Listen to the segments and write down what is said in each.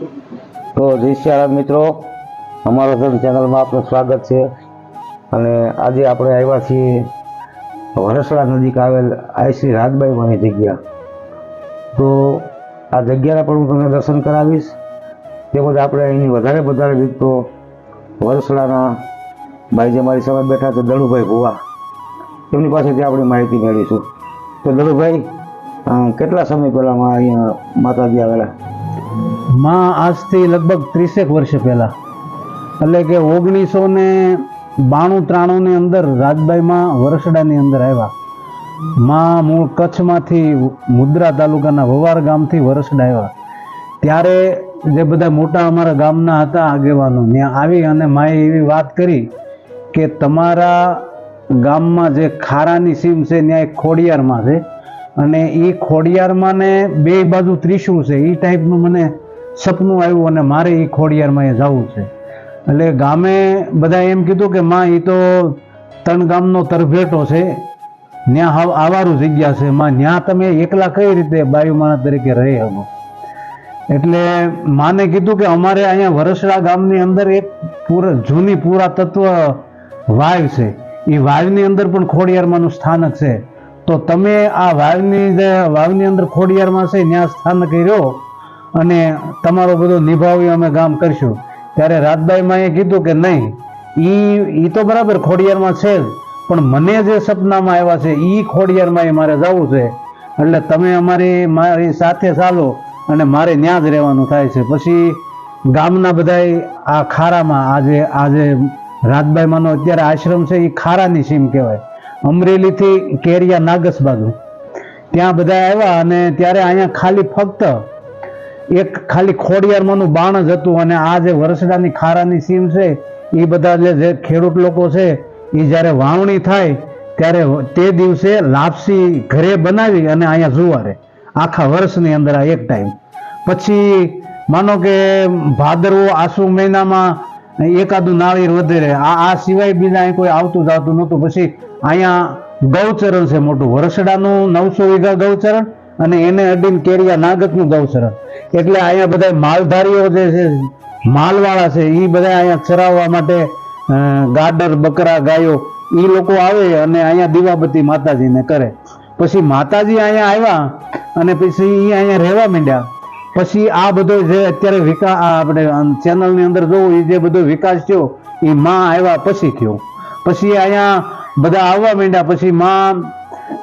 તો જય મિત્રો. અમારો ધર્મ ચેનલમાં આપનું સ્વાગત છે. અને આજે આપણે આવ્યા છીએ વરસડા નજીક આવેલ આઈ શ્રી રાજબાઈ વાણી જગ્યા. તો આ જગ્યાના પણ હું તમને દર્શન કરાવીશ. તેમજ આપણે અહીંની વધારે વધારે વિગતો વરસડાના ભાઈ જે મારી સમય બેઠા છે દળુભાઈ ભુવા. તેમની પાસેથી આપણે માહિતી મેળવીશું. તો દળુભાઈ કેટલા સમય પહેલાં અહીંયા માતાજી આવેલા? માં આજથી લગભગ ત્રીસેક વર્ષ પહેલાં. એટલે કે ઓગણીસો ને બાણું ત્રાણુંની અંદર રાજબાઈમાં વરસડાની અંદર આવ્યા. માં મૂળ કચ્છમાંથી મુદ્રા તાલુકાના વવાર ગામથી વરસડા આવ્યા. ત્યારે જે બધા મોટા અમારા ગામના હતા આગેવાનો, ત્યાં આવી અને માએ એવી વાત કરી કે તમારા ગામમાં જે ખારાની સીમ છે, ત્યાં એક ખોડિયારમાં છે. અને એ ખોડિયારમાં ને બે બાજુ ત્રિશુળ છે. એ ટાઈપનું મને સપનું આવ્યું અને મારે એ ખોડિયારમાં એ જવું છે. એટલે ગામે બધા એમ કીધું કે માં એ તો ત્રણ ગામનો તરભેટો છે. ત્યાં આવારું જગ્યા છે. માં ત્યાં તમે એકલા કઈ રીતે બાયુ માણસ તરીકે રહી શકો? એટલે માને કીધું કે અમારે અહીંયા વરસડા ગામની અંદર એક પૂરા જૂની પુરાતત્વ વાવ છે. એ વાવની અંદર પણ ખોડિયારમાંનું સ્થાનક છે. તો તમે આ વાવની જે વાવની અંદર ખોડિયારમાં છે ત્યાં સ્થાન કર્યો અને તમારો બધો નિભાવી અમે કામ કરશું. ત્યારે રાજભાઈમાં એ કીધું કે નહીં, ઈ ઈ તો બરાબર ખોડિયારમાં છે પણ મને જે સપનામાં આવ્યા છે, ઈ ખોડિયારમાં એ મારે જવું છે. એટલે તમે અમારી, મારી સાથે ચાલો અને મારે ત્યાં જ રહેવાનું થાય છે. પછી ગામના બધાય આ ખારામાં, આજે આજે રાજભાઈમાંનો અત્યારે આશ્રમ છે એ ખારાની સીમ કહેવાય. અમરેલીથી કેરિયા નાગસ બાજુ. ત્યાં બધા આવ્યા અને ત્યારે અહીંયા ખાલી ફક્ત એક ખાલી ખોડિયારમાંનું બાણ જ હતું અને આ જે વરસડાની ખારાની સીમ છે એ બધા જે ખેડૂત લોકો છે એ જ્યારે વાવણી થાય, ત્યારે તે દિવસે લાપસી ઘરે બનાવી અને અહીંયા જુવારે. આખા વર્ષની અંદર આ એક ટાઈમ. પછી માનો કે ભાદરવો આસુ મહિનામાં એકાદું નાળિયેર વધેરે. આ આ સિવાય બીજા અહીં કોઈ આવતું જાતું નહોતું. પછી અહીંયા ગૌચરણ છે મોટું. વરસડાનું નવસો વીઘા ગૌચરણ અને એને અડીને કેરિયા નાગતનું ગૌચરણ. એટલે અહીંયા બધા માલધારીઓ જે છે, માલવાળા છે એ બધા અહીંયા ચરાવવા માટે ગાડર, બકરા, ગાયો એ લોકો આવે અને અહીંયા દીવાબત્તી માતાજીને કરે. પછી માતાજી અહીંયા આવ્યા અને પછી એ અહીંયા રહેવા માંડ્યા. પછી આ બધો જે અત્યારે વિકાસ આપણે ચેનલની અંદર જોવું એ જે બધો વિકાસ થયો એ માં આવ્યા પછી થયો. પછી અહીંયા બધા આવવા માંડ્યા, પછી માં,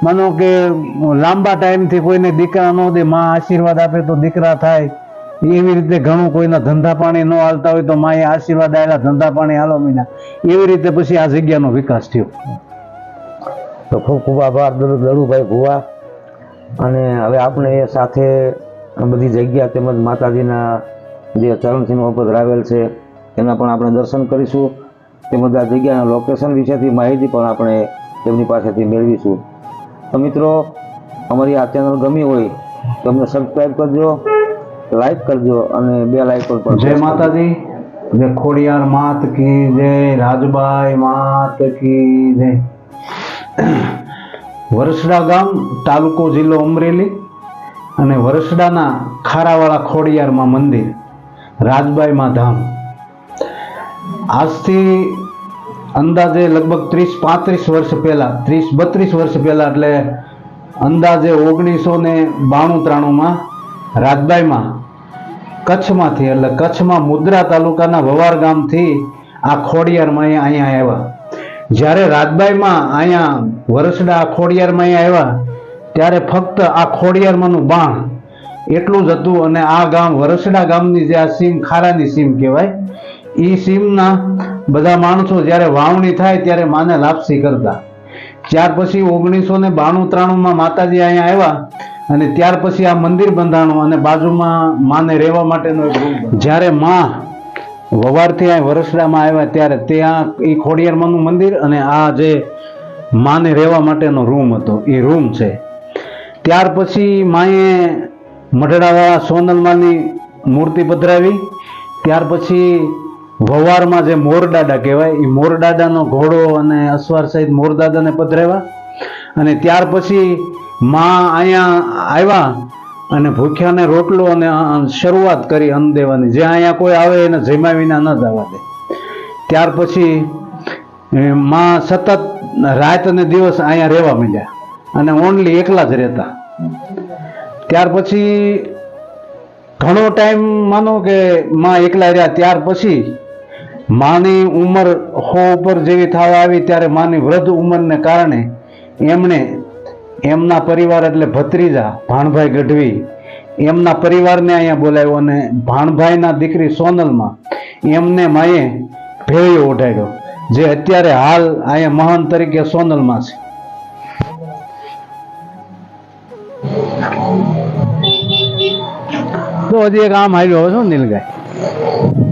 માનો કે, લાંબા ટાઈમથી કોઈને દીકરા ન દે, માં આશીર્વાદ આપે તો દીકરા થાય. એવી રીતે ઘણું કોઈના ધંધા પાણી ન હાલતા હોય તો માએ આશીર્વાદ આવેલા ધંધા પાણી હાલો મીના એવી રીતે પછી આ જગ્યાનો વિકાસ થયો. તો ખૂબ ખૂબ આભાર દરુભાઈ ભુવા. અને હવે આપણે સાથે બધી જગ્યા તેમજ માતાજીના જે ચરણસિંહ પધરાવેલ છે એના પણ આપણે દર્શન કરીશું. તેમજ આ જગ્યાના લોકેશન વિશેથી માહિતી પણ આપણે તેમની પાસેથી મેળવીશું. તો મિત્રો અમારી આ ચેનલ ગમી હોય તો અમને સબસ્ક્રાઈબ કરજો લાઈક કરજો અને બે લાઈક પર જય માતાજી. જય ખોડિયાર માત કી જય રાજબાઈ માત કી જય. વરસડા ગામ તાલુકો જિલ્લો અમરેલી. અને વરસડાના ખારાવાળા ખોડિયારમાં મંદિર, રાજબાઈમાં ધામ. આજથી અંદાજે લગભગ ત્રીસ, પાંત્રીસ વર્ષ પહેલાં, ત્રીસ, બત્રીસ વર્ષ પહેલાં એટલે અંદાજે ઓગણીસો ને બાણું ત્રાણુંમાં રાજબાઈમાં કચ્છમાંથી એટલે કચ્છમાં મુદ્રા તાલુકાના વવાર ગામથી આ ખોડિયારમાં અહીંયા આવ્યા. જ્યારે રાજબાઈમાં અહીંયા વરસડા ખોડિયારમાં અહીંયા આવ્યા ત્યારે ફક્ત આ ખોડિયારમાંનું બાણ એટલું જ હતું અને આ ગામ વરસડા ગામની જે આ સીમ, ખારાની સીમ કહેવાય એ સીમના બધા માણસો જ્યારે વાવણી થાય ત્યારે માને લાપસી કરતા. ત્યાર પછી ઓગણીસો ને બાણું ત્રાણુંમાં માતાજી અહીંયા આવ્યા અને ત્યાર પછી આ મંદિર બંધાણું અને બાજુમાં માને રહેવા માટેનો જ્યારે માં વવારથી આ વરસડામાં આવ્યા ત્યારે ત્યાં એ ખોડિયારમાંનું મંદિર અને આ જે માને રહેવા માટેનો રૂમ હતો એ રૂમ છે. ત્યાર પછી માએ મઢડાવાળા સોનલમાની મૂર્તિ પધરાવી. ત્યાર પછી વવારમાં જે મોરડાડા કહેવાય એ મોરડાડાનો ઘોડો અને અસવાર સહિત મોરદાદાને પધરાવ્યા. અને ત્યાર પછી માં અહીંયા આવ્યા અને ભૂખ્યાને રોટલો અને શરૂઆત કરી અન્ન દેવાની જે અહીંયા કોઈ આવે એને જમ્યા વિના ન જવા દે. ત્યાર પછી મા સતત રાત અને દિવસ અહીંયા રહેવા માંડ્યા. અને ઓનલી એકલા જ રહેતા. ત્યાર પછી ઘણો ટાઈમ માનો કે માં એકલા રહ્યા, ત્યાર પછી માની ઉંમર હો ઉપર જેવી થવા આવી, ત્યારે માની વૃદ્ધ ઉંમરને કારણે એમણે એમના પરિવાર એટલે ભત્રીજા ભાણભાઈ ગઢવી, એમના પરિવારને અહીંયા બોલાવ્યો અને ભાણભાઈના દીકરી સોનલમાં એમને માએ ભેળીઓ ઉઠાડ્યો જે અત્યારે હાલ અહીંયા મહાન તરીકે સોનલમાં છે. તો હજી એક આમ હાલ્યો હવે શું નીલગાય?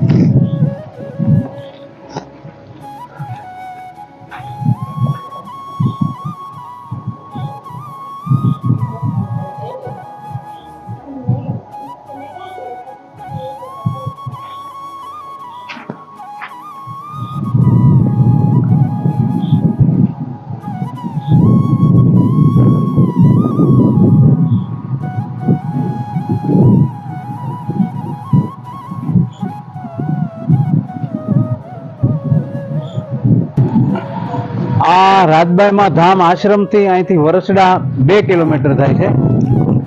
આ રાજબાઈમાં ધામ આશ્રમથી અહીંથી વરસડા બે કિલોમીટર થાય છે,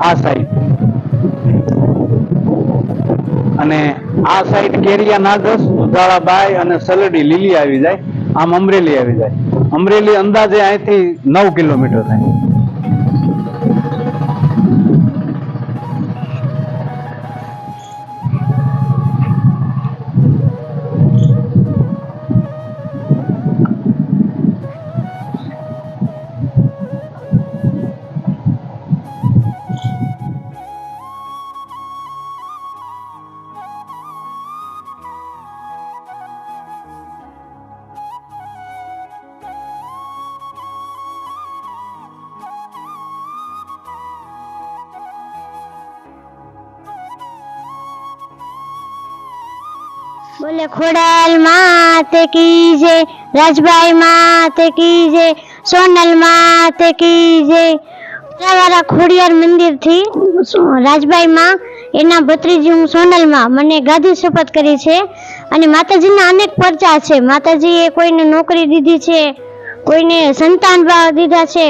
આ સાઈડ અને આ સાઈડ કેરિયા નાગસ, ઉધાળાબાઈ અને સલડી લીલી આવી જાય, આમ અમરેલી આવી જાય. અમરેલી અંદાજે અહીંથી નવ કિલોમીટર થાય. બોલે, ખોડાલ માતે કી જય રાજભાઈ માતે કી જય સોનલ માતે કી જય વાળા ખોડિયાર મંદિરથી રાજભાઈ માં, એના ભત્રીજી હું સોનલમાં, મને ગાદી શપથ કરી છે. અને માતાજીના અનેક પરચા છે. માતાજીએ કોઈને નોકરી દીધી છે, કોઈને સંતાન દીધા છે.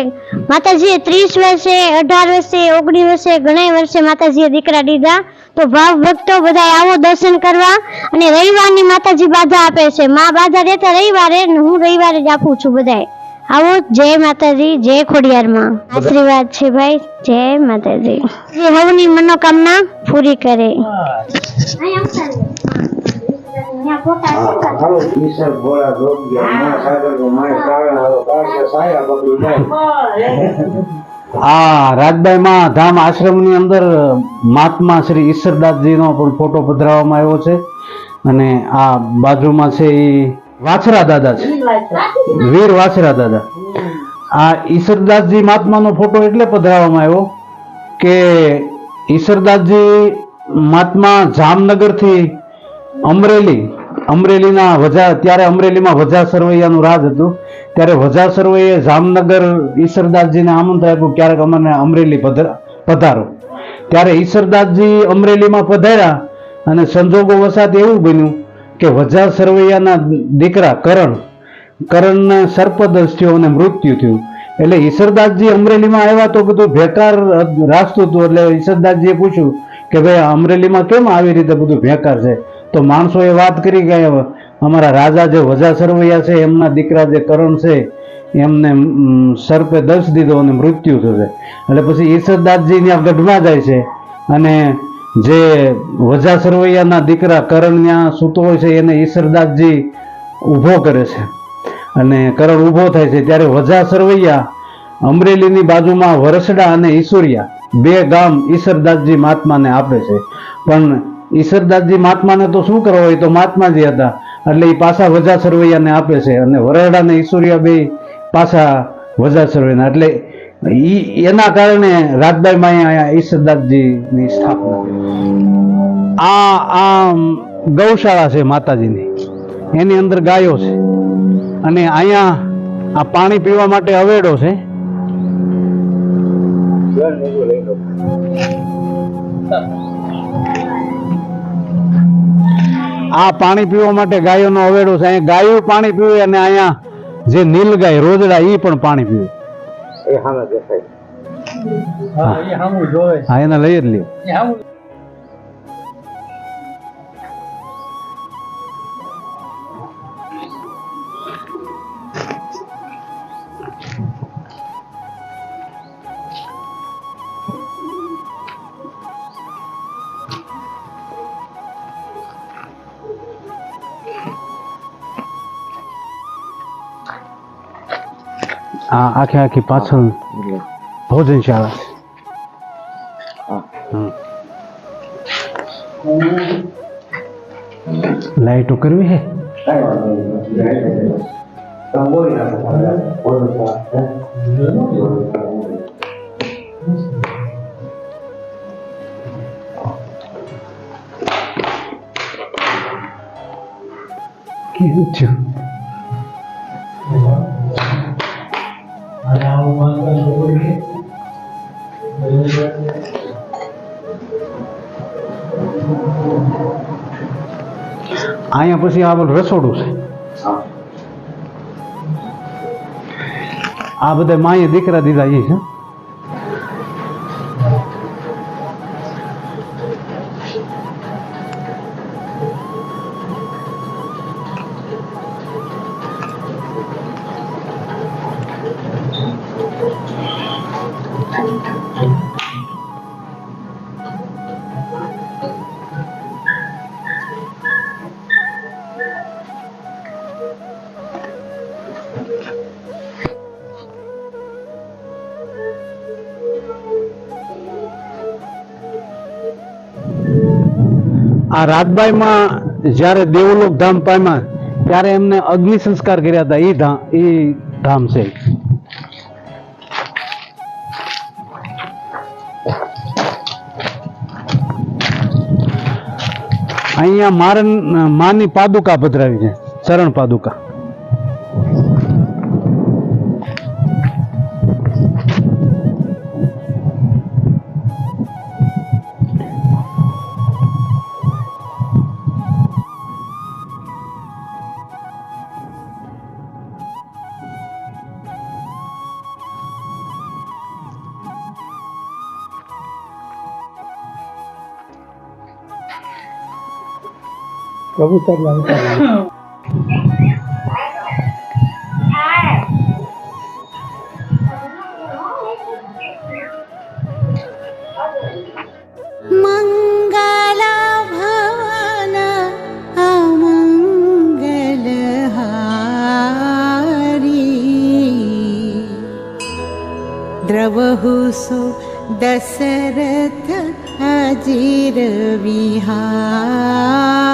માતાજીએ ત્રીસ વર્ષે, અઢાર વર્ષે, ઓગણીસ વર્ષે ઘણા વર્ષે માતાજીએ દીકરા દીધા. તો ભાવ ભક્તો બધા આવો દર્શન કરવા અને રવિવારની માતાજી બાધા આપે છે. માં બાધા રહેતા રવિવારે હું રવિવારે જ આપું છું બધાય. આવો, જય માતાજી, જય ખોડિયારમાં. આશીર્વાદ છે ભાઈ, જય માતાજી. હવની મનોકામના પૂરી કરે. ભોળા આ રાજબાઈમાં ધામ આશ્રમની અંદર મહાત્મા શ્રી ઈશ્વરદાસજીનો પણ ફોટો પધરાવવામાં આવ્યો છે. અને આ બાજુમાં છે એ વાછરા દાદા છે. વીર વાછરા દાદા. આ ઈશ્વરદાસજી મહાત્માનો ફોટો એટલે પધરાવવામાં આવ્યો કે ઈશ્વરદાસજી મહાત્મા જામનગરથી અમરેલી અમરેલીના વજા, ત્યારે અમરેલીમાં વજા સરવૈયાનું રાજ હતું. ત્યારે વજા સરવૈયે જામનગર ઈશ્વરદાસજીને આમંત્રણ આપ્યું, ક્યારેક અમને અમરેલી પધર- ત્યારે ઈશ્વરદાસજી અમરેલીમાં પધાર્યા અને સંજોગો વસાત એવું બન્યું કે વજા સરવૈયાના દીકરા કરણ, કરણને સર્પદંશ થયો અને મૃત્યુ થયું. એટલે ઈશ્વરદાસજી અમરેલીમાં આવ્યા તો બધું ભેકાર રાસ્તું હતું. એટલે ઈશ્વરદાસજીએ પૂછ્યું કે, ભાઈ અમરેલીમાં કેમ આવી રીતે બધું ભેકાર છે? તો માણસોએ વાત કરી કે અમારા રાજા જે વજા સરવૈયા છે, એમના દીકરા જે કરણ છે, એમને સર્પે દસ દીધો અને મૃત્યુ થશે. એટલે પછી ઈશ્વરદાસજી ત્યાં ગઢમાં જાય છે અને જે વજા સરવૈયાના દીકરા કરણ ત્યાં સૂતો હોય છે, એને ઈશ્વરદાસજી ઊભો કરે છે. અને કરણ ઊભો થાય છે. ત્યારે વજા સરવૈયા અમરેલીની બાજુમાં વરસડા અને ઈસુરિયા, બે ગામ ઈશ્વરદાસજી મહાત્માને આપે છે. પણ ઈશ્વરદાસજી મહાત્માને તો શું કરવા હોય? તો મહાત્માજી હતા. એટલે એ પાછા વજા સરવૈયાને આપે છે. અને વરેડાને અને બે પાછા વજા સરવૈયાના એટલે ઈ, એના કારણે રાજભાઈ અહીંયા ઈશ્વરદાસજીની સ્થાપના આ આ ગૌશાળા છે માતાજીની. એની અંદર ગાયો છે. અને અહીંયા આ પાણી પીવા માટે અવેડો છે. આ પાણી પીવા માટે ગાયોનો અવેડો છે. અહીંયા ગાયો પાણી પીવે અને અહીંયા જે નીલ ગાય રોજડા એ પણ પાણી પીવે. એ હા એને લઈ જ લ્યો આખે આખી પાછળ ભોજનશાળા છે હમ. લાઈટો કરવી હે કાંઈ વાંધો નહીં. તમે બોલી નાખો બોલો તો. કેવું છે અહીંયા પછી આ રસોડું છે. આ બધા માએ દીકરા દીધા એ છે. આ રાજબાઈમાં જ્યારે દેવલોક ધામ પામ્યા, ત્યારે એમને અગ્નિ સંસ્કાર કર્યા હતા. એ ધામ એ ધામ છે. અહીંયા મારન, માની પાદુકા પધરાવી છે. ચરણ પાદુકા. मङ्गलभवन अमङ्गलहारी द्रवहु सो दशरथ अजिर विहारी